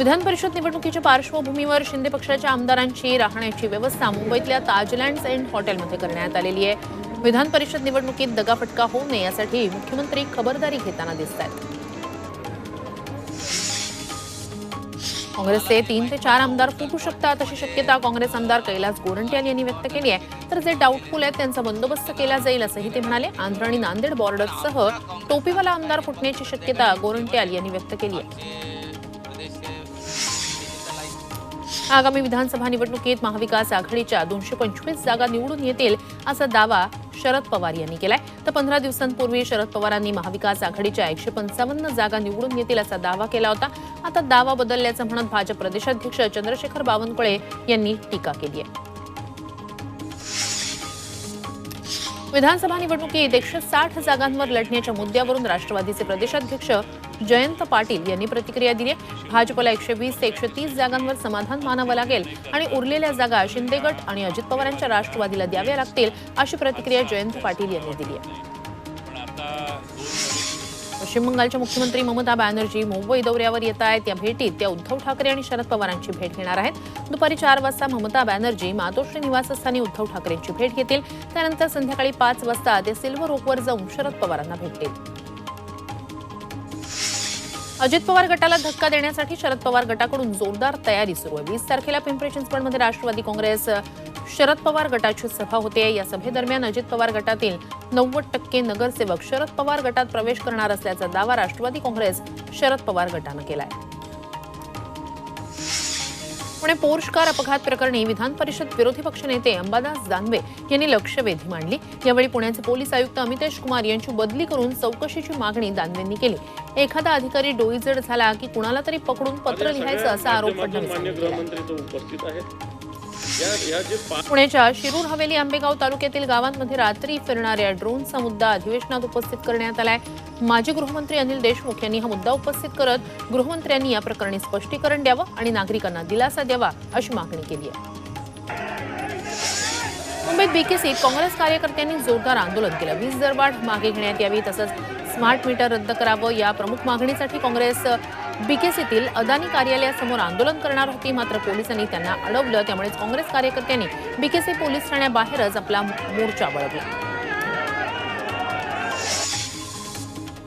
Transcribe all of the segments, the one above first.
विधान परिषद निवडणुकीच्या पार्श्वभूमीवर शिंदे पक्षाच्या आमदारांची राहण्याची व्यवस्था मुंबईतल्या ताजलँड एंड हॉटेलमध्ये करण्यात आलेली आहे. विधान परिषद निवडणुकीत दगाफटका होऊ नये यासाठी मुख्यमंत्री खबरदारी घेताना दिसत आहेत काँग्रेसचे तीन ते चार आमदार फुटू शकतात अशी शक्यता काँग्रेस आमदार कैलास गोरंट्याल यांनी व्यक्त केली आहे. तर जे डाऊटफुल आहेत त्यांचा बंदोबस्त केला जाईल असंही ते म्हणाले. आंध्र आणि नांदेड बॉर्डरसह टोपीवाला आमदार फुटण्याची शक्यता गोरंट्याल यांनी व्यक्त केली आहे. आगामी विधानसभा निवडणुकीत महाविकास आघाडीच्या दोनशे पंचवीस जागा निवडून येतील असा दावा शरद पवार यांनी केलाय. तर पंधरा दिवसांपूर्वी शरद पवारांनी महाविकास आघाडीच्या एकशे पंचावन्न जागा निवडून येतील असा दावा केला होता. आता दावा बदलल्याचं म्हणत भाजप प्रदेशाध्यक्ष चंद्रशेखर बावनकुळे यांनी टीका केली आहे. विधानसभा निवडणुकीत एकशे साठ जागांवर लढण्याच्या मुद्द्यावरून राष्ट्रवादीचे प्रदेशाध्यक्ष जयंत पाटील यांनी प्रतिक्रिया दिली. आहे भाजपला एकशे वीस ते एकशे तीस जागांवर समाधान मानावं लागेल आणि उरलेल्या जागा शिंदेगट आणि अजित पवारांच्या राष्ट्रवादीला द्याव्या लागतील अशी प्रतिक्रिया जयंत पाटील यांनी दिली आहे. पश्चिम बंगालच्या मुख्यमंत्री ममता बॅनर्जी मुंबई दौऱ्यावर येत आहेत. या भेटीत त्या उद्धव ठाकरे आणि शरद पवारांची भेट घेणार आहेत. दुपारी चार वाजता ममता बॅनर्जी मातोश्री निवासस्थानी उद्धव ठाकरेंची भेट घेतील. त्यानंतर संध्याकाळी पाच वाजता ते सिल्वर ओकवर जाऊन शरद पवारांना भेटतील अजित पवार गटाला धक्का देण्यासाठी शरद पवार गटाकडून जोरदार तयारी सुरू आहे. वीस तारखेला पिंपरी चिंचवडमध्ये राष्ट्रवादी काँग्रेस शरद पवार गटाची सभा होते. या सभेदरम्यान अजित पवार गटातील नव्वद टक्के नगरसेवक शरद पवार गटात प्रवेश करणार असल्याचा दावा राष्ट्रवादी काँग्रेस शरद पवार गटानं केलाय. पुणे पोर्श कार अपघात प्रकरणी विधान परिषद विरोधी पक्षनेते अंबादास दानवे यांनी लक्षवेधी मांडली. यावेळी पुण्याचे पोलीस आयुक्त अमितेश कुमार यांची बदली करून चौकशीची मागणी दानवेंनी केली. एखादा अधिकारी डोईजड झाला की कुणाला तरी पकडून पत्र लिहायचं असा आरोप फडणवीस पुण्याच्या शिरूर हवेली आंबेगाव तालुक्यातील गावांमध्ये रात्री फिरणाऱ्या ड्रोनचा मुद्दा अधिवेशनात उपस्थित करण्यात आलाय. माजी गृहमंत्री अनिल देशमुख यांनी हा मुद्दा उपस्थित करत गृहमंत्र्यांनी या प्रकरणी स्पष्टीकरण द्यावं आणि नागरिकांना दिलासा द्यावा अशी मागणी केली आहे. मुंबईत बीकेसीत काँग्रेस कार्यकर्त्यांनी जोरदार आंदोलन केलं. वीज दरवाढ मागे घेण्यात यावी तसंच स्मार्ट मीटर रद्द करावं या प्रमुख मागणीसाठी काँग्रेस बीकेसीतील अदानी कार्यालयासमोर आंदोलन करणार होती मात्र पोलिसांनी त्यांना अडवलं. त्यामुळेच काँग्रेस कार्यकर्त्यांनी बीकेसी पोलीस ठाण्याबाहेरच आपला मोर्चा बळवला.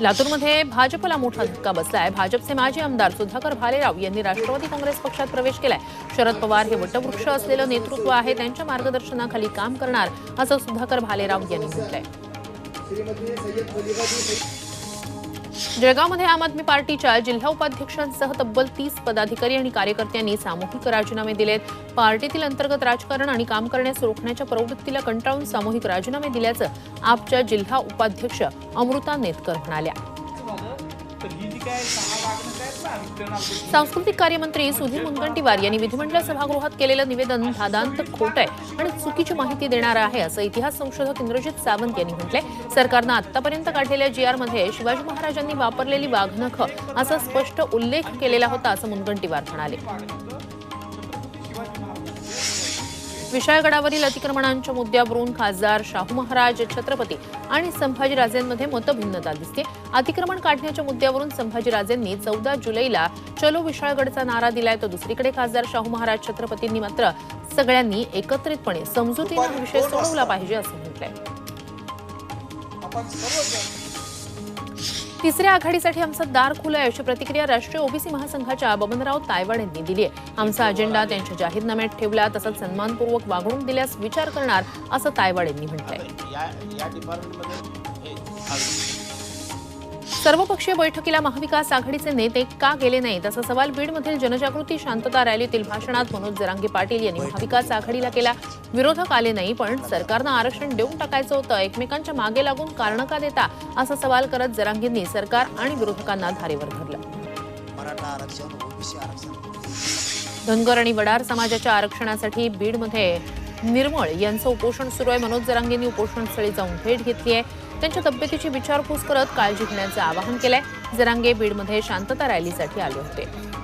लातूरमध्ये भाजपला मोठा धक्का बसलाय. भाजपचे माजी आमदार सुधाकर भालेराव यांनी राष्ट्रवादी काँग्रेस पक्षात प्रवेश केलाय. शरद पवार हे वटवृक्ष असलेलं नेतृत्व आहे. त्यांच्या मार्गदर्शनाखाली काम करणार असं सुधाकर भालेराव यांनी म्हटलंय. जळगावमध्ये आम आदमी पार्टीच्या जिल्हा उपाध्यक्षांसह तब्बल तीस पदाधिकारी आणि कार्यकर्त्यांनी सामूहिक राजीनामे दिलेत. पार्टीतील अंतर्गत राजकारण आणि काम करण्यास रोखण्याच्या प्रवृत्तीला कंटाळून सामूहिक राजीनामे दिल्याचं आपच्या जिल्हा उपाध्यक्ष अमृता नेतकर म्हणाल्या. सांस्कृतिक कार्यमंत्री सुधीर मुनगंटीवार यांनी विधिमंडळ सभागृहात केलेलं निवेदन धादांत खोट आहे आणि चुकीची माहिती देणार आहे असं इतिहास संशोधक इंद्रजित सावंत यांनी म्हटलंय. सरकारनं आतापर्यंत काढलेल्या जी मध्ये शिवाजी महाराजांनी वापरलेली वाघनख असा स्पष्ट उल्लेख केलेला होता असं मुनगंटीवार म्हणाले. विशाळगडावरील अतिक्रमणांच्या मुद्द्यावरून खासदार शाहू महाराज छत्रपती आणि संभाजीराजेंमध्ये मतभिन्नता दिसते. अतिक्रमण काढण्याच्या मुद्द्यावरून संभाजीराजेंनी चौदा जुलैला चलो विशाळगडचा नारा दिलाय. तर दुसरीकडे खासदार शाहू महाराज छत्रपतींनी मात्र सगळ्यांनी एकत्रितपणे समजुतीनं विषय सोडवला पाहिजे असं म्हटलंय. तिसऱ्या आघाडीसाठी आमचं दार खुलं आहे अशी प्रतिक्रिया राष्ट्रीय ओबीसी महासंघाच्या बबनराव तायवाड यांनी दिली आहे आमचा अजेंडा त्यांच्या जाहीरनाम्यात ठेवला तसंच सन्मानपूर्वक वागणूक दिल्यास विचार करणार असं तायवाड यांनी म्हटलंय सर्वपक्षीय बैठकीला महाविकास आघाडीचे नेते का गेले नाहीत असा सवाल बीडमधील जनजागृती शांतता रॅलीतील भाषणात मनोज जरांगे पाटील यांनी महाविकास आघाडीला केला. विरोधक आले नाही पण सरकारनं आरक्षण देऊन टाकायचं होतं. एकमेकांच्या मागे लागून कारण का देता? असा सवाल करत जरांगेंनी सरकार आणि विरोधकांना धारेवर धरलं. धनगर आणि वडार समाजाच्या आरक्षणासाठी बीडमध्ये निर्मळ यांचं उपोषण सुरू आहे. मनोज जरांगेंनी उपोषणस्थळी जाऊन भेट घेतली आहे त्यांच्या तब्येतीची विचारपूस करत काळजी घेण्याचं आवाहन केलंय. जरांगे बीडमध्ये शांतता रॅलीसाठी आले होते.